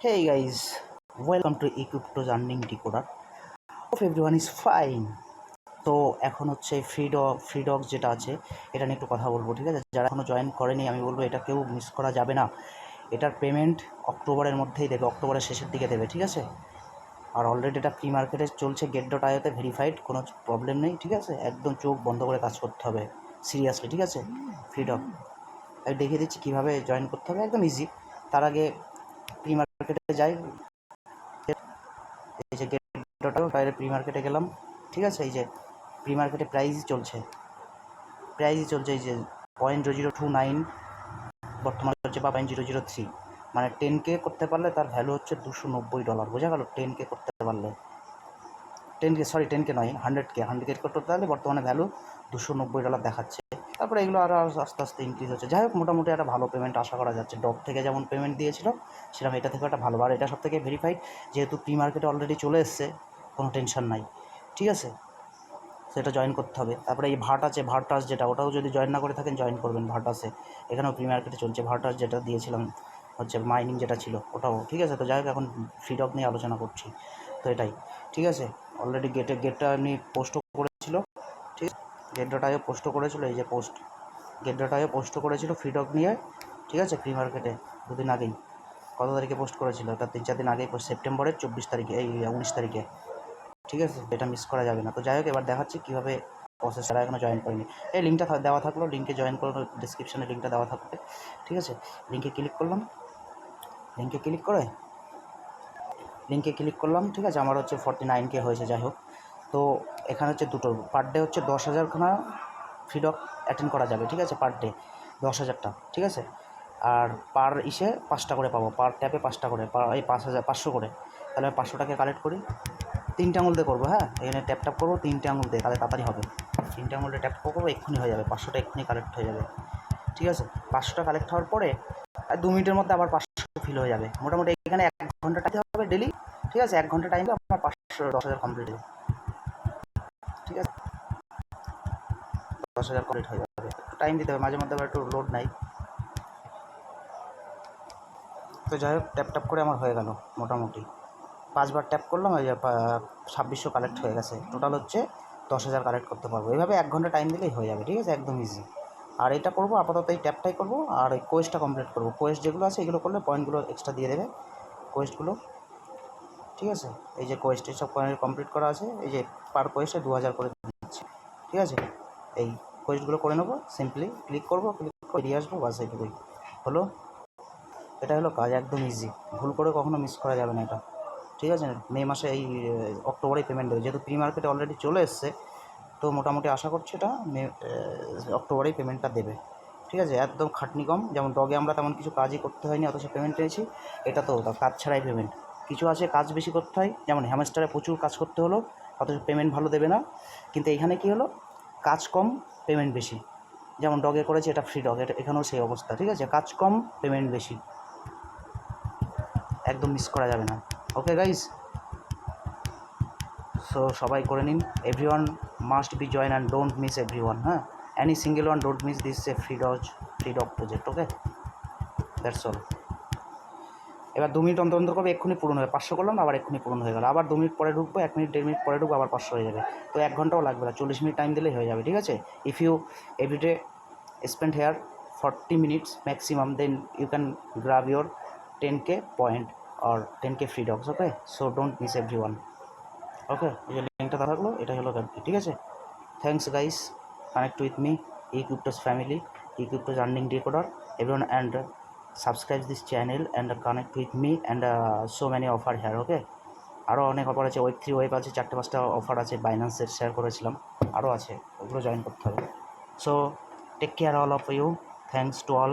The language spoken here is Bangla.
Hey guys, welcome to Equipto Earning Decoder. Hope everyone is fine. তো এখন হচ্ছে ফ্রিডগ ফ্রিডগ যেটা আছে এটা নিয়ে একটু কথা বলব ঠিক আছে? যারা এখনও জয়েন করেনি আমি বলব এটা কেউ মিস করা যাবে না। এটার পেমেন্ট অক্টোবরের মধ্যেই দেবে অক্টোবরের শেষের দিকে দেবে ঠিক আছে? আর অলরেডি এটা প্রি মার্কেটে চলছে গেট ডট আয়োতে ভেরিফাইড কোনো প্রবলেম নেই ঠিক আছে? একদম চোখ বন্ধ করে কাজ করতে হবে সিরিয়াসলি ঠিক আছে? ফ্রিডম আমি দেখিয়ে দিচ্ছি কীভাবে জয়েন করতে হবে একদম ইজি তার আগে প্রি মার্কেটে যাই। এই যে গেট বাইরে প্রি মার্কেটে গেলাম। ঠিক আছে? এই যে প্রি মার্কেটে প্রাইস চলছে। প্রাইস চলছে এই যে পয়েন্ট জিরো টু নাইন বর্তমানে হচ্ছে বা পয়েন্ট জিরো জিরো থ্রি মানে টেন কে করতে পারলে তার ভ্যালু হচ্ছে দুশো নব্বই ডলার বোঝা গেল? টেন কে করতে পারলে। Ten K sorry ten K নয় হান্ড্রেড কে হান্ড্রেড কে করতে পারলে বর্তমানে ভ্যালু দুশো নব্বই ডলার দেখাচ্ছে। তারপরে এগুলো আরও আস্তে আস্তে ইনক্রিজ হচ্ছে। যাই হোক, মোটামুটি একটা ভালো পেমেন্ট আশা করা যাচ্ছে। ডব থেকে যেমন পেমেন্ট দিয়েছিল, সেরকম এটা থেকে একটা ভালো। আর এটা সব থেকে ভেরিফাইড যেহেতু প্রি মার্কেটে অলরেডি চলে এসছে, কোনো টেনশন নাই। ঠিক আছে? সেটা জয়েন করতে হবে। তারপরে এই ভাটাস আছে ভাটাস যেটা, ওটাও যদি জয়েন না করে থাকেন জয়েন করবেন ভাটাসে এখানেও প্রি মার্কেটে চলছে। ভাটাস যেটা দিয়েছিলাম, হচ্ছে মাইনিং যেটা ছিল, ওটাও। ঠিক আছে? তো যাই হোক, এখন ফ্রিডক নিয়ে আলোচনা করছি। তো এটাই। ঠিক আছে? অলরেডি গেটে গেটটা এমনি পোস্টও করেছিল। ঠিক গেট ডটায়ও পোস্টও করেছিল, এই যে পোস্ট গেট ডটায়ও পোস্টও করেছিল ফ্রিডক নিয়ে, ঠিক আছে? ফ্রি মার্কেটে দুদিন আগেই। কত তারিখে পোস্ট করেছিল? এটা তিন চার দিন আগেই সেপ্টেম্বরের চব্বিশ তারিখে, এই উনিশ তারিখে। ঠিক আছে? এটা মিস করা যাবে না। তো যাই হোক, এবার দেখাচ্ছি কীভাবে প্রসেস যারা এখনও জয়েন করেনি। এই লিঙ্কটা দেওয়া থাকল লিঙ্কে জয়েন করো ডিসক্রিপশানে লিঙ্কটা দেওয়া থাকবে। ঠিক আছে? লিঙ্কে ক্লিক করলাম। লিঙ্কে ক্লিক করে লিঙ্কে ক্লিক করলাম, ঠিক আছে? আমার হচ্ছে ফর্টি নাইন কে হয়েছে, যাই হোক। তো এখানে হচ্ছে দুটো পার ডে হচ্ছে দশ হাজারখানা ফ্রিডক অ্যাটেন্ড করা যাবে, ঠিক আছে পার ডে দশ হাজারটা, ঠিক আছে? আর পার ইসে পাঁচটা করে পাবো পার ট্যাপে পাঁচটা করে এই পাঁচ হাজার, পাঁচশো করে, তাহলে আমি পাঁচশো টাকা কালেক্ট করি। তিনটে আঙুল দিয়ে করব হ্যাঁ? এখানে ট্যাপ ট্যাপ করব, তিনটে আঙুল দিয়ে, তাহলে তাড়াতাড়ি হবে। তিনটে আঙুল দিয়ে ট্যাপ করব, এক্ষুনি হয়ে যাবে, পাঁচশোটা এক্ষুনি কালেক্ট হয়ে যাবে, ঠিক আছে? পাঁচশোটা কালেক্ট হওয়ার পরে দু মিনিটের মধ্যে আবার পাঁচশো ফিল হয়ে যাবে। মোটামুটি এখানে এক ঘণ্টা টাইম হবে ডেলি ঠিক আছে? এক ঘণ্টা টাইম আমার পাঁচশো, দশ হাজার কমপ্লিট হয়ে যাবে। ঠিক আছে। দশ হাজার কমপ্লিট হয়ে যাবে। টাইম দিতে হবে, মাঝে মধ্যে আবার একটু লোড নাই। তো যাই হোক ট্যাপ ট্যাপ করে আমার হয়ে গেল, মোটামুটি। পাঁচবার ট্যাপ করলাম ওই ছাব্বিশশো কালেক্ট হয়ে গেছে। টোটাল হচ্ছে দশ হাজার কালেক্ট করতে পারব। এইভাবে এক ঘণ্টা টাইম দিলেই হয়ে যাবে, ঠিক আছে? একদম ইজি আর এটা করব, আপাতত এই ট্যাপটাই করব, আর এই কোয়েস্টটা কমপ্লিট করব। কোয়েস্ট যেগুলো আছে, এগুলো করলে পয়েন্টগুলো এক্সট্রা দিয়ে দেবে। কোয়েস্টগুলো ঠিক আছে? এই যে কোয়েস্ট সব পয়েন্ট কমপ্লিট করা আছে, এই যে পার কোয়েস্টে দু হাজার করে দিচ্ছে, ঠিক আছে? এই কোয়েস্টগুলো করে নেব সিম্পলি ক্লিক করব ক্লিক করে দিয়ে আসব, বাস এইটুকুই। হলো? এটা হলো কাজ, একদম ইজি ভুল করে কখনো মিস করা যাবে না এটা। ঠিক আছে? মে মাসে এই অক্টোবরেই পেমেন্ট দেবে। যেহেতু প্রি মার্কেটে অলরেডি চলে এসছে, তো মোটামুটি আশা করছি এটা মে অক্টোবরেই পেমেন্টটা দেবে। ঠিক আছে? একদম খাটনি কম। যেমন ডগে আমরা তেমন কিছু কাজই করতে হয়নি, অথচ পেমেন্ট পেয়েছি। এটা তো কাজ ছাড়াই পেমেন্ট কিছু আছে কাজ বেশি করতে হয়, যেমন হ্যামস্টারে প্রচুর কাজ করতে হলো অথচ পেমেন্ট ভালো দেবে না। কিন্তু এখানে কী হলো? কাজ কম পেমেন্ট বেশি। যেমন ডগে করেছে, এটা ফ্রি ডগ এটা এখানেও সেই অবস্থা, ঠিক আছে? কাজ কম পেমেন্ট বেশি। একদম মিস করা যাবে না। ওকে গাইজ সো সবাই করে নিন। Every one must be join and don't miss every one হ্যাঁ? Any single one don't miss this a free dodge free dog project okay that's all এবার দু মিনিট অন্তর অন্তর করবে, এক্ষুনি পূরণ হবে। পাঁচশো করলাম, আবার এক্ষুনি পূরণ হয়ে গেল। আবার দু মিনিট পরে ঢুকবো, এক মিনিট, দেড় মিনিট পরে ঢুকবো, আবার পাঁচশো হয়ে যাবে। তো এক ঘন্টাও লাগবে না, চল্লিশ মিনিট টাইম দিলেই হয়ে যাবে, ঠিক আছে? If you everyday spend here forty minutes maximum then you can grab your ten K point R ten K free dogs okay so don't miss every one okay এই যে লিঙ্কটা থাকল, এটাই হলো ব্যাপারটি ঠিক আছে? Thanks guys connect with me E cryptos family E cryptos earning decoder everyone and subscribe this channel and connect with me and so many offer here okay আরও অনেক অফার আছে ওয়েব থ্রি ওয়েব আছে, চারটে পাঁচটা অফার আছে বাইন্যান্সের শেয়ার করেছিলাম আরও আছে, ওগুলো জয়েন করতে হবে। So take care all of you thanks to all